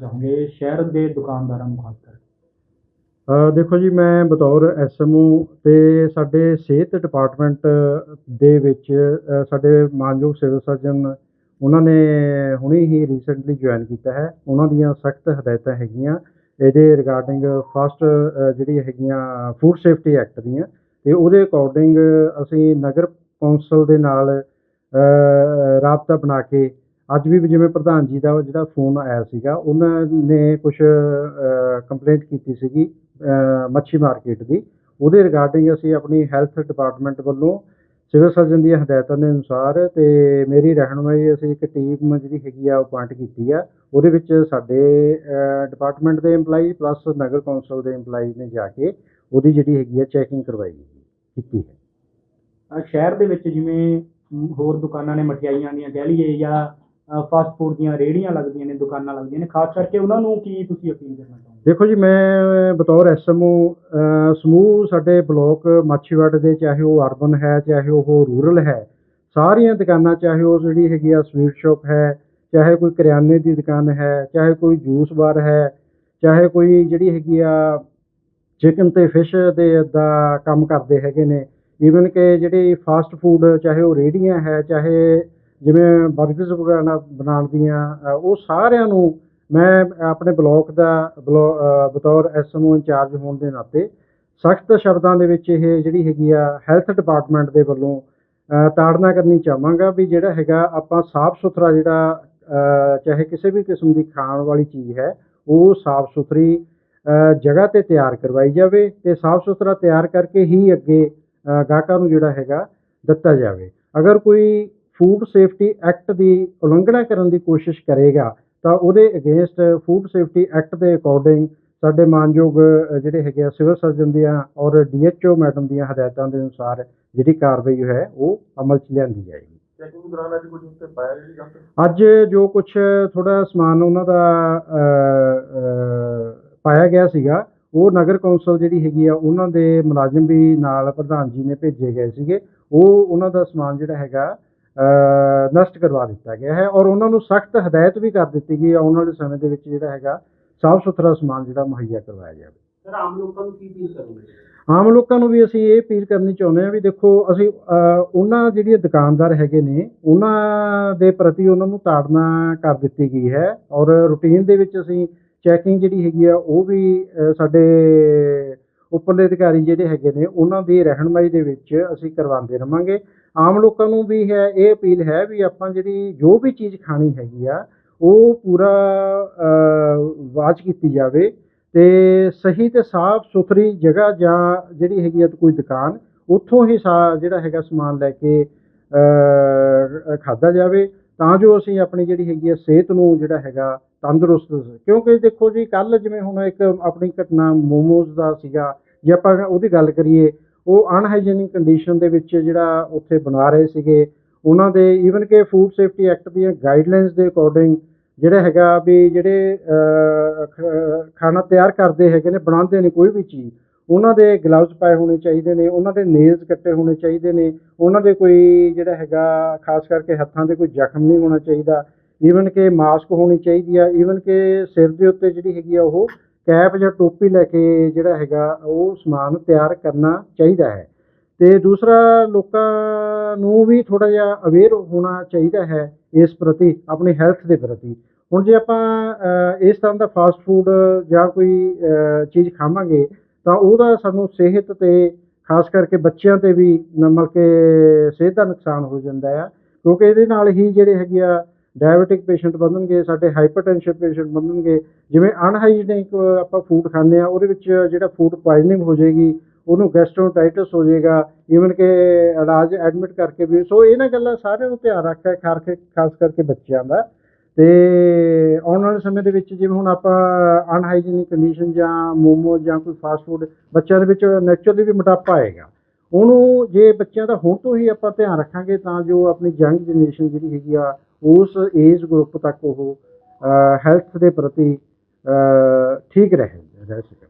ਚਾਹੋਗੇ ਸ਼ਹਿਰ ਦੇ ਦੁਕਾਨਦਾਰਾਂ ਨੂੰ ਖਾਸ ਕਰਕੇ? ਦੇਖੋ ਜੀ, ਮੈਂ ਬਤੌਰ ਐਸਐਮਓ ਤੇ ਸਾਡੇ ਸਿਹਤ ਡਿਪਾਰਟਮੈਂਟ ਦੇ ਵਿੱਚ ਸਾਡੇ ਮਾਨਯੋਗ ਸਿਵਲ ਸਰਜਨ ਉਹਨਾਂ ਨੇ ਹੁਣੇ ਹੀ ਰੀਸੈਂਟਲੀ ਜੁਆਇਨ ਕੀਤਾ ਹੈ। ਉਹਨਾਂ ਦੀਆਂ ਸਖਤ ਹਦਾਇਤਾਂ ਹੈਗੀਆਂ ਇਹਦੇ ਰਿਗਾਰਡਿੰਗ ਫਸਟ ਜਿਹੜੀ ਹੈਗੀਆਂ ਫੂਡ ਸੇਫਟੀ ਐਕਟ ਦੀਆਂ ਤੇ ਉਹਦੇ ਅਕੋਰਡਿੰਗ ਅਸੀਂ ਨਗਰ ਕੌਂਸਲ ਦੇ ਨਾਲ ਰਾਬਤਾ ਬਣਾ ਕੇ ਅੱਜ ਵੀ ਜਿਵੇਂ ਪ੍ਰਧਾਨ ਜੀ ਦਾ ਜਿਹੜਾ ਫੋਨ ਆਇਆ ਸੀਗਾ, ਉਹਨਾਂ ਨੇ ਕੁਝ ਕੰਪਲੇਂਟ ਕੀਤੀ ਸੀਗੀ ਮੱਛੀ ਮਾਰਕੀਟ ਦੀ। ਉਹਦੇ ਰਿਗਾਰਡਿੰਗ ਅਸੀਂ ਆਪਣੀ ਹੈਲਥ ਡਿਪਾਰਟਮੈਂਟ ਵੱਲੋਂ ਸਿਵਲ ਸਰਜਨ ਦੀਆਂ ਹਦਾਇਤਾਂ ਦੇ ਅਨੁਸਾਰ ਤੇ ਮੇਰੀ ਰਹਿਨੁਮਾਈ ਅਸੀਂ ਇੱਕ ਟੀਮ ਜਿਹੜੀ ਹੈਗੀ ਆ, ਉਹ ਅਪਾਇੰਟ ਕੀਤੀ ਆ। ਉਹਦੇ ਵਿੱਚ ਸਾਡੇ ਡਿਪਾਰਟਮੈਂਟ ਦੇ EMPLOYEE ਪਲੱਸ ਨਗਰ ਕੌਂਸਲ ਦੇ EMPLOYEE ਨੇ ਜਾ ਕੇ ਉਹਦੀ ਜਿਹੜੀ ਹੈਗੀ ਆ ਚੈਕਿੰਗ ਕਰਵਾਈ ਕੀਤੀ ਹੈ। ਸ਼ਹਿਰ ਦੇ ਵਿੱਚ ਜਿਵੇਂ ਹੋਰ ਦੁਕਾਨਾਂ ਨੇ ਮਠਿਆਈਆਂ ਦੀਆਂ ਕਹਿ ਲਈਏ ਜਾਂ ਫਾਸਟ ਫੂਡ ਦੀਆਂ ਰੇਹੜੀਆਂ ਲੱਗਦੀਆਂ ਨੇ, ਦੁਕਾਨਾਂ ਲੱਗਦੀਆਂ ਨੇ। ਖਾਸ ਕਰਕੇ ਉਹਨਾਂ ਨੂੰ ਕੀ ਤੁਸੀਂ ਅਪੀਲ ਕਰਨਾ ਚਾਹੋਗੇ? ਦੇਖੋ ਜੀ, ਮੈਂ ਬਤੌਰ ਐਸਐਮਓ ਸਮੂਹ ਸਾਡੇ ਬਲਾਕ ਮਾਛੀਵਾੜੇ ਦੇ, ਚਾਹੇ ਉਹ ਅਰਬਨ ਹੈ, ਚਾਹੇ ਉਹ ਰੂਰਲ ਹੈ, ਸਾਰੀਆਂ ਦੁਕਾਨਾਂ, ਚਾਹੇ ਉਹ ਜਿਹੜੀ ਹੈਗੀ ਆ ਸਵੀਟ ਸ਼ਾਪ ਹੈ, ਚਾਹੇ ਕੋਈ ਕਰਿਆਨੇ ਦੀ ਦੁਕਾਨ ਹੈ, ਚਾਹੇ ਕੋਈ ਜੂਸ ਬਾਰ ਹੈ, ਚਾਹੇ ਕੋਈ ਜਿਹੜੀ ਹੈਗੀ ਆ ਚਿਕਨ ਤੇ ਫਿਸ਼ ਦੇ ਦਾ ਕੰਮ ਕਰਦੇ ਹੈਗੇ ਨੇ। ਈਵਨ ਕਿ ਜਿਹੜੀ ਫਾਸਟ ਫੂਡ ਚਾਹੇ ਉਹ ਰੇਹੜੀਆਂ ਹੈ, ਚਾਹੇ ਜਿਵੇਂ 버ਗਰਸ ਵਗੈਰਾ ਬਣਾਉਣ ਦੀਆਂ ਉਹ ਸਾਰਿਆਂ ਨੂੰ ਮੈਂ ਆਪਣੇ ਬਲਾਕ ਦਾ ਬਲੋ- ਅ, ਬਤੌਰ ਐਸਐਮਓ ਇੰਚਾਰਜ ਹੋਣ ਦੇ ਨਾਤੇ ਸਖਤ ਸ਼ਬਦਾਂ ਦੇ ਵਿੱਚ ਇਹ ਜਿਹੜੀ ਹੈਗੀ ਆ ਹੈਲਥ ਡਿਪਾਰਟਮੈਂਟ ਦੇ ਵੱਲੋਂ ਤਾੜਨਾ ਕਰਨੀ ਚਾਹਾਂਗਾ ਵੀ ਜਿਹੜਾ ਹੈਗਾ ਆਪਾਂ ਸਾਫ਼ ਸੁਥਰਾ ਜਿਹੜਾ ਚਾਹੇ ਕਿਸੇ ਵੀ ਕਿਸਮ ਦੀ ਖਾਣ ਵਾਲੀ ਚੀਜ਼ ਹੈ ਉਹ ਸਾਫ਼ ਸੁਥਰੀ ਜਗ੍ਹਾ ਤੇ ਤਿਆਰ ਕਰਵਾਈ ਜਾਵੇ ਤੇ ਸਾਫ਼ ਸੁਥਰਾ ਤਿਆਰ ਕਰਕੇ ਹੀ ਅੱਗੇ ਗਾਹਕਾਂ ਨੂੰ ਜਿਹੜਾ ਹੈਗਾ ਦਿੱਤਾ ਜਾਵੇ। ਅਗਰ ਕੋਈ ਫੂਡ ਸੇਫਟੀ ਐਕਟ ਦੀ ਉਲੰਘਣਾ ਕਰਨ ਦੀ ਕੋਸ਼ਿਸ਼ ਕਰੇਗਾ ਤਾਂ ਉਹਦੇ ਅਗੇਂਸਟ ਫੂਡ ਸੇਫਟੀ ਐਕਟ ਦੇ ਅਕੋਰਡਿੰਗ ਸਾਡੇ ਮਾਨਯੋਗ ਜਿਹੜੇ ਹੈਗੇ ਆ ਸਿਵਲ ਸਰਜਨ ਦੀਆਂ ਔਰ ਡੀਐਚਓ ਮੈਡਮ ਦੀਆਂ ਹਦਾਇਤਾਂ ਦੇ ਅਨੁਸਾਰ ਜਿਹੜੀ ਕਾਰਵਾਈ ਹੈ ਉਹ ਅਮਲ 'ਚ ਲਿਆਂਦੀ ਜਾਏਗੀ। ਅੱਜ ਜੀ ਕੁਝ ਥੋੜਾ ਸਮਾਨ ਉਹਨਾਂ ਦਾ ਪਾਇਆ ਗਿਆ ਸੀਗਾ ਉਹ ਨਗਰ ਕੌਂਸਲ ਜਿਹੜੀ ਹੈਗੀ ਆ ਉਹਨਾਂ ਦੇ ਮੁਲਾਜ਼ਮ ਵੀ ਨਾਲ ਪ੍ਰਧਾਨ ਜੀ ਨੇ ਭੇਜੇ ਗਏ ਸੀਗੇ। ਉਹ ਉਹਨਾਂ ਦਾ ਸਮਾਨ ਜਿਹੜਾ ਹੈਗਾ ਨਸ਼ਟ ਕਰਵਾ ਦਿੱਤਾ ਗਿਆ ਹੈ ਔਰ ਉਹਨਾਂ ਨੂੰ ਸਖਤ ਹਦਾਇਤ ਵੀ ਕਰ ਦਿੱਤੀ ਗਈ ਹੈ ਆਉਣ ਵਾਲੇ ਸਮੇਂ ਦੇ ਵਿੱਚ ਜਿਹੜਾ ਹੈਗਾ ਸਾਫ਼ ਸੁਥਰਾ ਸਮਾਨ ਜਿਹੜਾ ਮੁਹੱਈਆ ਕਰਵਾਇਆ ਜਾਵੇ। ਸਰ ਆਮ ਲੋਕਾਂ ਨੂੰ ਕੀ ਅਪੀਲ ਕਰੋਗੇ? ਆਮ ਲੋਕਾਂ ਨੂੰ ਵੀ ਅਸੀਂ ਇਹ ਅਪੀਲ ਕਰਨੀ ਚਾਹੁੰਦੇ ਹਾਂ ਵੀ ਦੇਖੋ ਅਸੀਂ ਉਹਨਾਂ ਜਿਹੜੀਆਂ ਦੁਕਾਨਦਾਰ ਹੈਗੇ ਨੇ ਉਹਨਾਂ ਦੇ ਪ੍ਰਤੀ ਉਹਨਾਂ ਨੂੰ ਤਾੜਨਾ ਕਰ ਦਿੱਤੀ ਗਈ ਹੈ ਔਰ ਰੂਟੀਨ ਦੇ ਵਿੱਚ ਅਸੀਂ ਚੈਕਿੰਗ ਜਿਹੜੀ ਹੈਗੀ ਆ ਉਹ ਵੀ ਸਾਡੇ ਉੱਪਰਲੇ ਅਧਿਕਾਰੀ ਜਿਹੜੇ ਹੈਗੇ ਨੇ ਉਹਨਾਂ ਦੀ ਰਹਿਨਮਾਈ ਦੇ ਵਿੱਚ ਅਸੀਂ ਕਰਵਾਉਂਦੇ ਰਵਾਂਗੇ। ਆਮ ਲੋਕਾਂ ਨੂੰ ਵੀ ਹੈ ਇਹ ਅਪੀਲ ਹੈ ਵੀ ਆਪਾਂ ਜਿਹੜੀ ਜੋ ਵੀ ਚੀਜ਼ ਖਾਣੀ ਹੈਗੀ ਆ ਉਹ ਪੂਰਾ ਵਾਚ ਕੀਤੀ ਜਾਵੇ ਤੇ ਸਹੀ ਤੇ ਸਾਫ਼ ਸੁਥਰੀ ਜਗ੍ਹਾ ਜਾਂ ਜਿਹੜੀ ਹੈਗੀ ਆ ਕੋਈ ਦੁਕਾਨ ਉੱਥੋਂ ਹੀ ਸਾ ਜਿਹੜਾ ਹੈਗਾ ਸਮਾਨ ਲੈ ਕੇ ਅ, ਖਾਧਾ ਜਾਵੇ। ਤਾਂ ਜੋ ਅਸੀਂ ਆਪਣੀ ਜਿਹੜੀ ਹੈਗੀ ਆ ਸਿਹਤ ਨੂੰ ਜਿਹੜਾ ਹੈਗਾ ਤੰਦਰੁਸਤ ਕਿਉਂਕਿ ਦੇਖੋ ਜੀ ਕੱਲ ਜਿਵੇਂ ਹੁਣ ਇੱਕ ਆਪਣੀ ਘਟਨਾ ਮੋਮੋਜ਼ ਦਾ ਸੀਗਾ, ਜੇ ਆਪਾਂ ਉਹਦੀ ਗੱਲ ਕਰੀਏ, ਉਹ ਅਨਹਾਈਜੀਨਿਕ ਕੰਡੀਸ਼ਨ ਦੇ ਵਿੱਚ ਜਿਹੜਾ ਉੱਥੇ ਬਣਾ ਰਹੇ ਸੀਗੇ, ਉਹਨਾਂ ਦੇ ਈਵਨ ਕਿ ਫੂਡ ਸੇਫਟੀ ਐਕਟ ਦੀਆਂ ਗਾਈਡਲਾਈਨਸ ਦੇ ਅਕੋਰਡਿੰਗ ਜਿਹੜਾ ਹੈਗਾ ਵੀ ਜਿਹੜੇ ਖਾਣਾ ਤਿਆਰ ਕਰਦੇ ਹੈਗੇ ਨੇ, ਬਣਾਉਂਦੇ ਨੇ ਕੋਈ ਵੀ ਚੀਜ਼ ਉਹਨਾਂ ਦੇ ਗਲਵਜ਼ ਪਾਏ ਹੋਣੇ ਚਾਹੀਦੇ ਨੇ, ਉਹਨਾਂ ਦੇ ਨੇਲਸ ਕੱਟੇ ਹੋਣੇ ਚਾਹੀਦੇ ਨੇ, ਉਹਨਾਂ ਦੇ ਕੋਈ ਜਿਹੜਾ ਹੈਗਾ, ਖਾਸ ਕਰਕੇ ਹੱਥਾਂ ਦੇ ਕੋਈ ਜ਼ਖਮ ਨਹੀਂ ਹੋਣਾ ਚਾਹੀਦਾ ਈਵਨ ਕਿ ਮਾਸਕ ਹੋਣੀ ਚਾਹੀਦੀ ਆ ਈਵਨ ਕਿ ਸਿਰ ਦੇ ਉੱਤੇ ਜਿਹੜੀ ਹੈਗੀ ਆ ਉਹ ਕੈਪ ਜਾਂ ਟੋਪੀ ਲੈ ਕੇ ਜਿਹੜਾ ਹੈਗਾ, ਉਹ ਸਮਾਨ ਤਿਆਰ ਕਰਨਾ ਚਾਹੀਦਾ ਹੈ। ਤੇ ਦੂਸਰਾ, ਲੋਕਾਂ ਨੂੰ ਵੀ ਥੋੜਾ ਜਿਹਾ ਅਵੇਅਰ ਹੋਣਾ ਚਾਹੀਦਾ ਹੈ ਇਸ ਪ੍ਰਤੀ, ਆਪਣੀ ਹੈਲਥ ਦੇ ਪ੍ਰਤੀ। ਹੁਣ ਜੇ ਆਪਾਂ ਇਸ ਤਰ੍ਹਾਂ ਦਾ ਫਾਸਟ ਫੂਡ ਜਾਂ ਕੋਈ ਚੀਜ਼ ਖਾਵਾਂਗੇ ਤਾਂ ਉਹਦਾ ਸਾਨੂੰ ਸਿਹਤ ਤੇ, ਖਾਸ ਕਰਕੇ ਬੱਚਿਆਂ ਤੇ ਵੀ ਮਤਲਬ ਕਿ ਸਿਹਤ ਦਾ ਨੁਕਸਾਨ ਹੋ ਜਾਂਦਾ ਆ। ਕਿਉਂਕਿ ਇਹਦੇ ਨਾਲ ਹੀ ਜਿਹੜੇ ਹੈਗੇ ਆ ਡਾਇਬੀਟਿਕ ਪੇਸ਼ੈਂਟ ਬਣਨਗੇ, ਸਾਡੇ ਹਾਈਪਰਟੈਂਸ਼ਨ ਪੇਸ਼ੈਂਟ ਬਣਨਗੇ, ਜਿਵੇਂ ਅਨਹਾਈਜੀਨਿਕ ਆਪਾਂ ਫੂਡ ਖਾਂਦੇ ਆ ਉਹਦੇ ਵਿੱਚ ਜਿਹੜਾ ਫੂਡ ਪਾਇਜ਼ਨਿੰਗ ਹੋ ਜਾਏਗੀ, ਉਹਨੂੰ ਗੈਸਟ੍ਰੋਟਾਈਟਸ ਹੋ ਜਾਏਗਾ ਈਵਨ ਕਿ ਇਲਾਜ ਐਡਮਿਟ ਕਰਕੇ ਵੀ। ਸੋ ਇਹਨਾਂ ਗੱਲਾਂ ਸਾਰਿਆਂ ਨੂੰ ਧਿਆਨ ਰੱਖਿਆ ਕੇ ਕੇ, ਖਾਸ ਕਰਕੇ ਬੱਚਿਆਂ ਦਾ। ਤੇ ਆਉਣ ਵਾਲੇ ਸਮੇਂ ਦੇ ਵਿੱਚ ਜਿਵੇਂ ਹੁਣ ਆਪਾਂ ਅਨਹਾਈਜੀਨਿਕ ਕੰਡੀਸ਼ਨ ਜਾਂ ਮੋਮੋ ਜਾਂ ਕੋਈ ਫਾਸਟ ਫੂਡ ਬੱਚਿਆਂ ਦੇ ਵਿੱਚ ਨੈਚੁਰਲੀ ਵੀ ਮੋਟਾਪਾ ਆਏਗਾ। ਉਹਨੂੰ ਜੇ ਬੱਚਿਆਂ ਦਾ ਹੁਣ ਤੋਂ ਹੀ ਆਪਾਂ ਧਿਆਨ ਰੱਖਾਂਗੇ ਤਾਂ ਜੋ ਆਪਣੀ ਯੰਗ ਜਨਰੇਸ਼ਨ ਜਿਹੜੀ ਹੈਗੀ ਆ, ਉਸ ਏਜ ਗਰੁੱਪ ਤੱਕ ਉਹ ਹੈਲਥ ਦੇ ਪ੍ਰਤੀ ਠੀਕ ਰਹੇ। ਰਹਿ ਸਕਣ